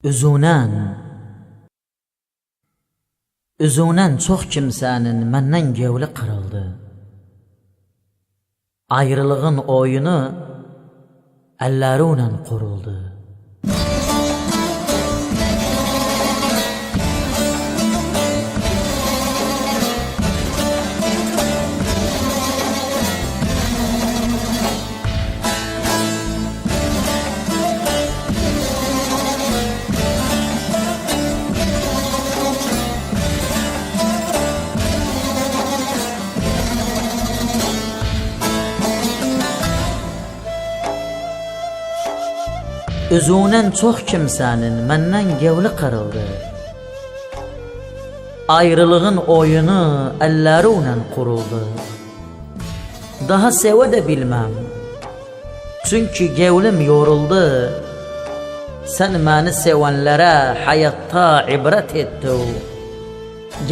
Üzünən Üzünən çox kimsənin məndən gevli qırıldı. Ayrılığın oyunu əlləri ilə quruldu. Üzünən çox kimsənin məndən gevli qırıldı. Ayrılığın oyunu əlləri ilə quruldu. Daha sevə də bilməm. Çünki gevlim yoruldu. Sən məni sevənlərə həyatda ibrət etdin.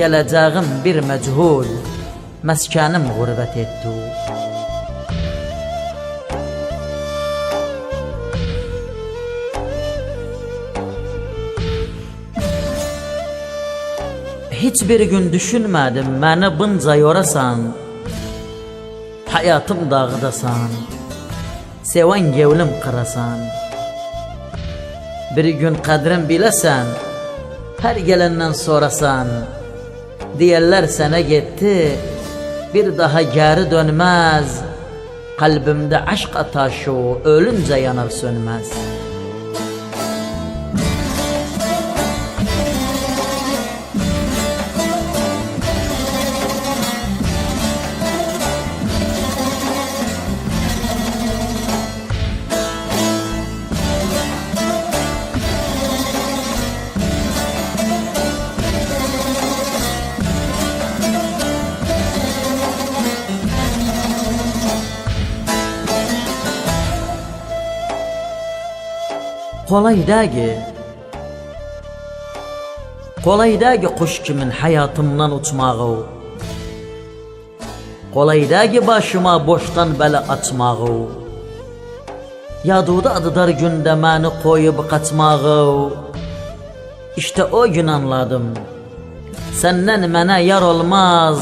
Gələcəyim bir məchul, məskənim qürbət etdi. Hiçbir gün düşünmedim beni bunca yorasan. Hayatım dağıdasan Seven gevlim kırasan Bir gün kadrim bilesen Her gelenden sorasan. Diyeller sana gitti Bir daha geri dönmez Kalbimde aşk ataşı ölünce yanar sönmez Değil ki kuş kimin hayatımdan uçmağı. Ki başıma boştan belə açmağı Yaduda adıdar gündə məni qoyub qaçmağı. İşte o gün anladım Səndən mənə yar olmaz.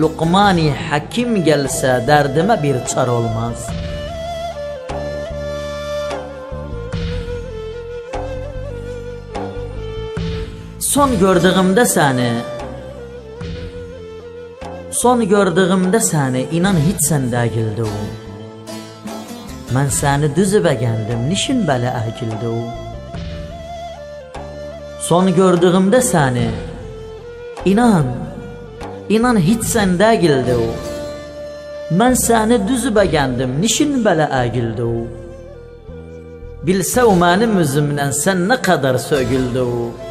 Luqmani Hakim gəlsə dərdimə bir çar olmaz Son gördüğümde seni. Son gördüğümde seni inan hiç sen değildi o. Ben seni düzü beğendim nişin belə əhgildi o. Son gördüğümde seni. İnan inan hiç sen değildi o. Ben seni düzü beğendim nişin belə əhgildi o. Bilsə o mənim üzümdən sən nə qədər sögüldü o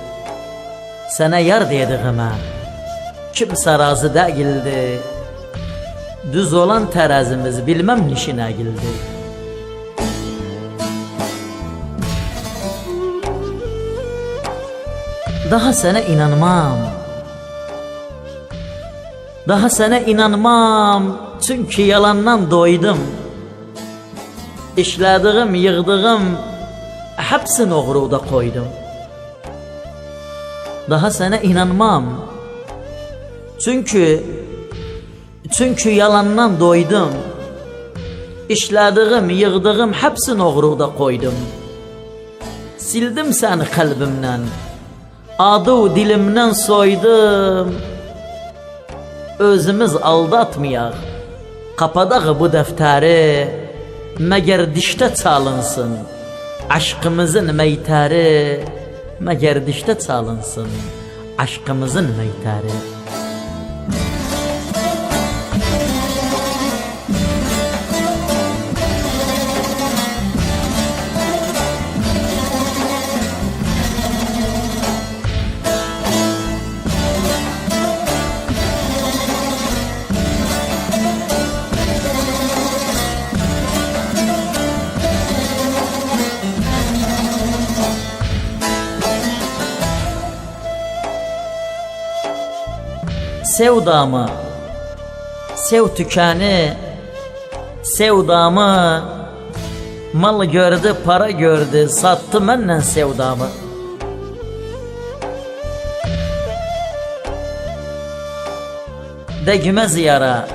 Sənə yar dediyimə kimsə razı değildi. Düz olan tərəzimiz bilməm nişinə gildi Daha sənə inanmam. Daha sənə inanmam. Çünki yalandan doydum. İşlədiyim, yığdığım Hepsini oğruda koydum daha sana inanmam. Çünkü çünkü yalandan doydum. İşlədiyim, yığdığım hepsini oğruda koydum. Sildim səni kalbimden. Adı dilimden soydum. Özümüz aldatmayaq. Qapadaq bu dəftəri. Məgər dişdə çalınsın. Aşkımızın meytəri. Məgər dişdə çalınsın. Aşkımızın meytəri sevdamı Sev tükeni Sevdamı Mal gördü para gördü Sattı menden sevdamı. De güme ziyara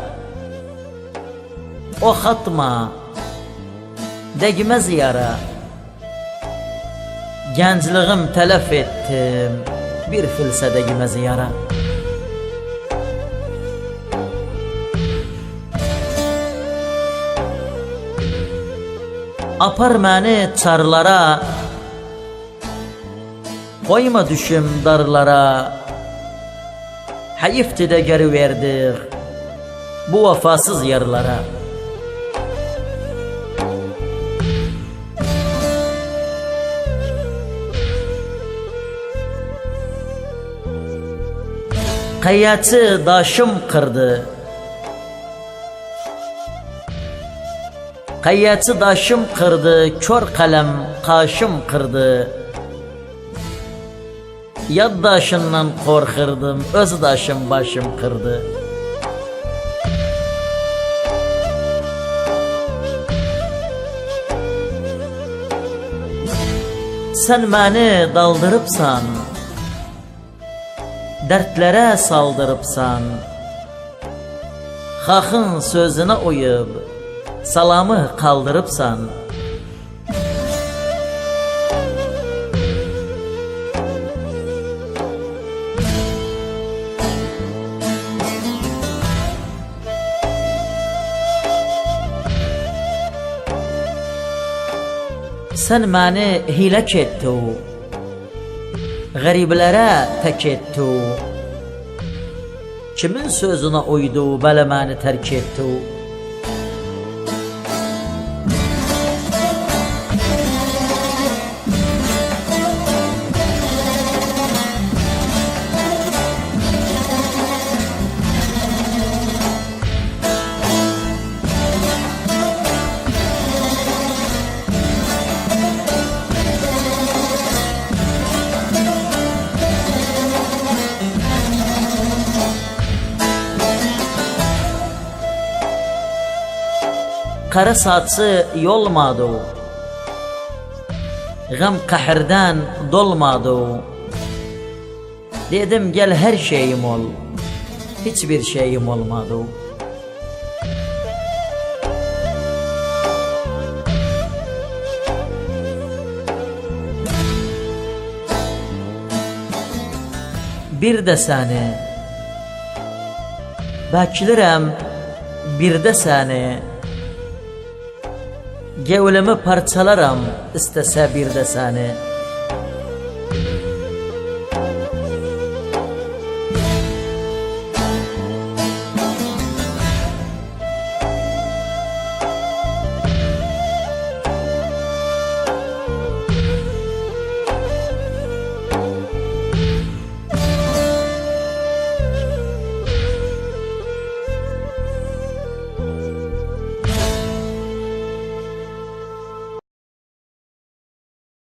O hatma De güme ziyara Gençliğim telef ettim Bir filsede güme ziyara. Apar məni çarlara Koyma düşüm darlara. Hayıftı da geri verdik Bu vefasız yarlara Kayatı daşım kırdı Kayatı daşım kırdı Kör kalem kaşım kırdı Yaddaşından korkırdım, öz daşım başım kırdı. Sen beni daldırıpsan, dertlere saldırıpsan, Xaxın sözüne uyub, salamı kaldırıpsan, Sen beni hilek etti Gariblere tek etti Kimin sözüne uydu Belə beni terk etti Kara saçı yolmadı Gam kahirden dolmadı Dedim gel her şeyim ol. Hiçbir şeyim olmadı Bir də səni Bəkilirəm bir də səni Gevlemi parçalarım istese bir de seni